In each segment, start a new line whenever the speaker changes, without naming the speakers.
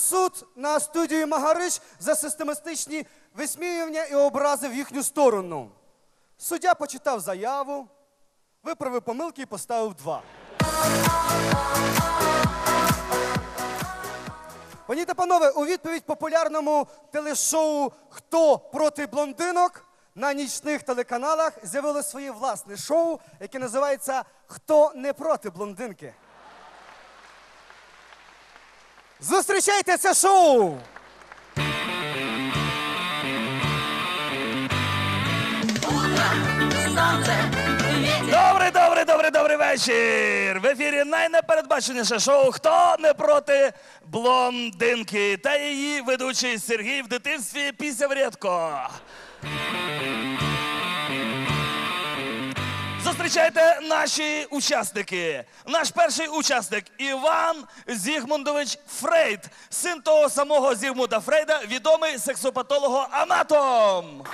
суд на студію Магарич за систематичні висміювання і образи в їхню сторону. Суддя почитав заяву, виправив помилки і поставив два. Пані та панове, у відповідь популярному телешоу Хто проти блондинок на нічних телеканалах з'явилось своє власне шоу, яке називається Хто не проти блондинки. Зустрічайте це шоу!
Добрий, добрий, добрий, добрий вечір. В ефірі найнепередбаченіше шоу Хто не проти блондинки та її ведучий Сергій в дитинстві пісяв рідко. Зустрічайте наші учасники. Наш перший учасник Іван Зігмундович Фрейд, син того самого Зігмунда Фрейда, відомий сексопатолого-анатом.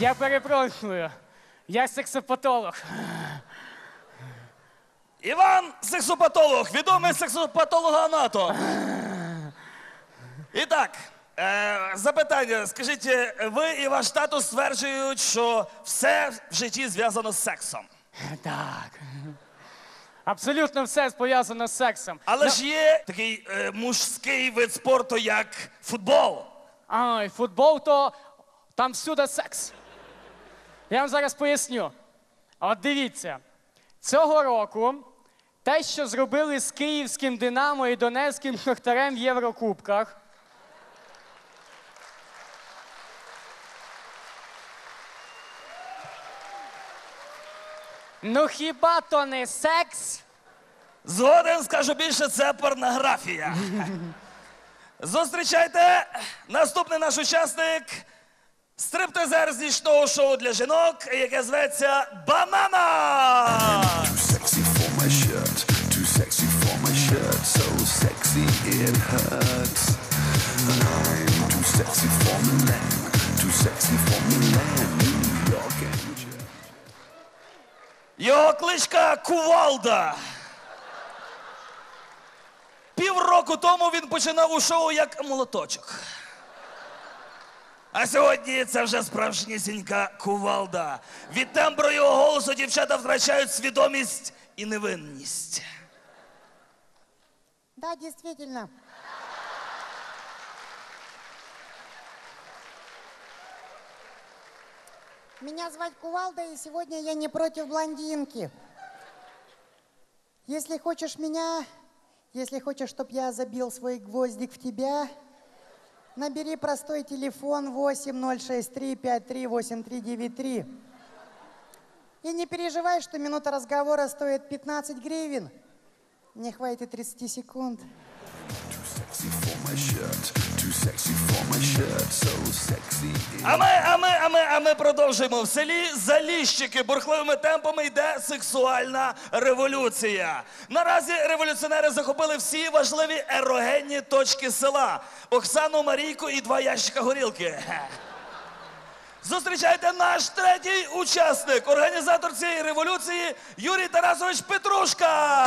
Я перепрошую. Я сексопатолог.
Іван сексопатолог, відомий сексопатолог-анатом. І так, е, запитання. Скажіть, ви і ваш тато стверджують, що все в житті зв'язано з сексом.
Так. Абсолютно все пов'язано з сексом.
Але ж є такий е, мужський вид спорту, як футбол.
Ай, футбол, то там всюди секс. Я вам зараз поясню. От дивіться, цього року те, що зробили з київським Динамо і Донецьким Шахтарем в Єврокубках. Ну хіба то не секс?
Згоден скажу більше, це порнографія. Зустрічайте наступний наш учасник стриптизер з нічного шоу для жінок, яке зветься Банана.
It hurts. And I'm too sexy for Milan, too sexy for Milan, New York.
Його кличка Кувалда. Півроку тому він починав у шоу як молоточок. А сьогодні це вже справжнісінька кувалда. Від тембру його голосу дівчата втрачають свідомість і невинність.
Да, действительно. Меня звать Кувалда, и сегодня я не против блондинки. Если хочешь меня, если хочешь, чтобы я забил свой гвоздик в тебя, набери простой телефон 8063538393. И не переживай, что минута разговора стоит 15 гривен. Не хватит 30 секунд.
А ми, а ми, а ми, а ми продовжуємо. В селі Заліщики бурхливими темпами йде сексуальна революція. Наразі революціонери захопили всі важливі ерогенні точки села: Оксану, Марійку і два ящика горілки. Зустрічайте наш третій учасник, організатор цієї революції Юрій Тарасович Петрушка.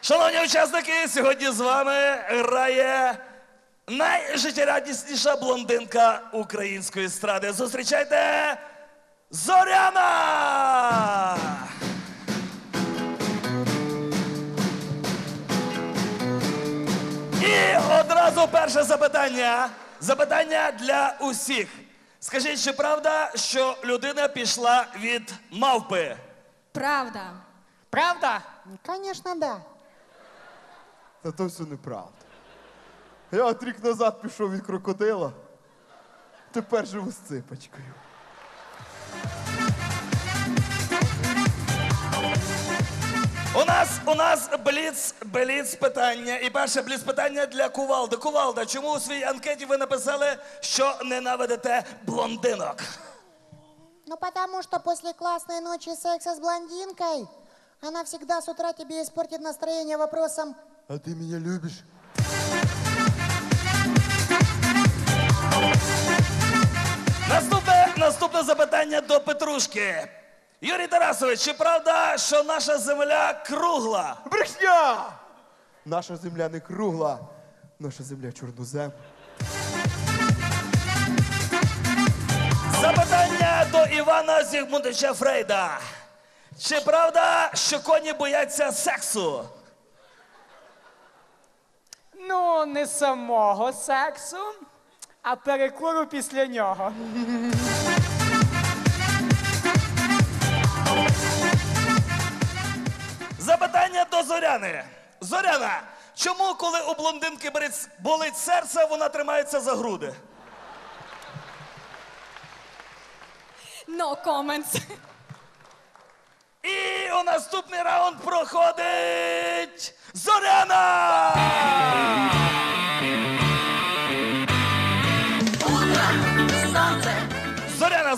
Шановні учасники, сьогодні з вами грає найжиттєрадісніша блондинка української естради. Зустрічайте Зоряна! І одразу перше запитання. Запитання для усіх. Скажіть, чи правда, що людина пішла від мавпи?
Правда.
Правда?
Конечно, да.
Та то все неправда. Я от рік назад пішов від крокодила. Тепер живу з ципочкою.
У нас у нас бліц, бліц питання. І перше бліц питання для Кувалди. Кувалда, чому у своїй анкеті ви написали, що ненавидите блондинок?
Ну, потому что после классной ночи секса с блондинкой она всегда с утра тебе испортит настроение вопросом
А ти мене любиш?
Наступне, наступне запитання до Петрушки. Юрій Тарасович, чи правда, що наша земля кругла?
Брехня! Наша земля не кругла, наша земля чорнозем.
Запитання до Івана Зігмундовича Фрейда. Чи правда, що коні бояться сексу?
Ну, не самого сексу, а перекуру після нього.
Запитання до Зоряни. Зоряна, чому, коли у блондинки болить- серце, вона тримається за груди?
No comments.
І у наступний раунд проходить Зоряна!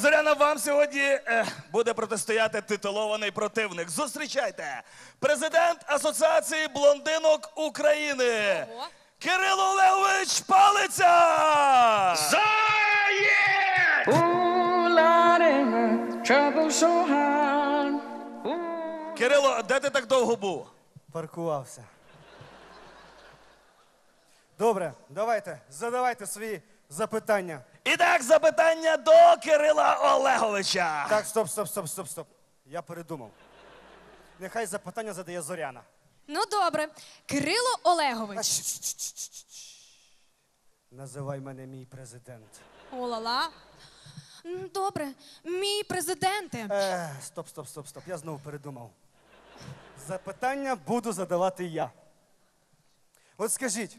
Зоряна, вам сьогодні е, буде протистояти титулований противник. Зустрічайте! Президент Асоціації блондинок України.
Ого.
Кирило Олегович Палиця! Кирило, де ти так довго був?
Паркувався. Добре, давайте, задавайте свої запитання.
І так, запитання до Кирила Олеговича.
Так, стоп, стоп, стоп, стоп, стоп. Я передумав. Нехай запитання задає Зоряна.
Ну добре. Кирило
А,
Олегович.
щ- щ- щ- щ- щ- щ. Називай мене мій президент.
Олала. М, Добре. Мій президенте.
Е, стоп, стоп, стоп, стоп. Я знову передумав. Запитання буду задавати я. От скажіть,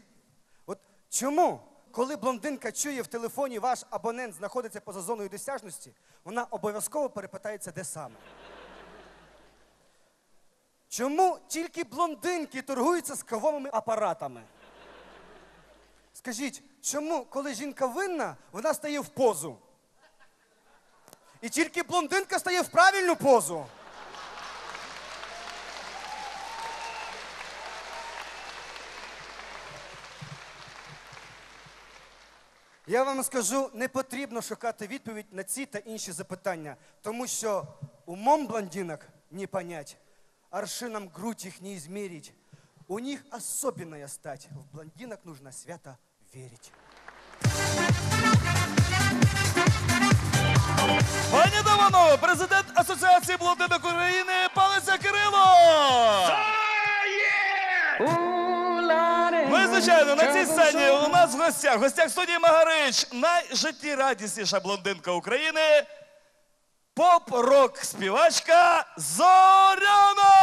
от чому, коли блондинка чує в телефоні ваш абонент знаходиться поза зоною досяжності, вона обов'язково перепитається, де саме? Чому тільки блондинки торгуються з кавовими апаратами? Скажіть, чому, коли жінка винна, вона стає в позу? І тільки блондинка стає в правильну позу. Я вам скажу, не потрібно шукати відповідь на ці та інші запитання, тому що умом блондинок не понять, аршином грудь их не измерить. У них особенная стать, в блондинок нужно свято верить.
Пані Доманове, президент Асоціації блондинок України Палиця Кирило! Ми, звичайно, на цій сцені у нас в гостях, в гостях студії Магарич, найжиттєрадісніша блондинка України, поп-рок співачка Зоряна!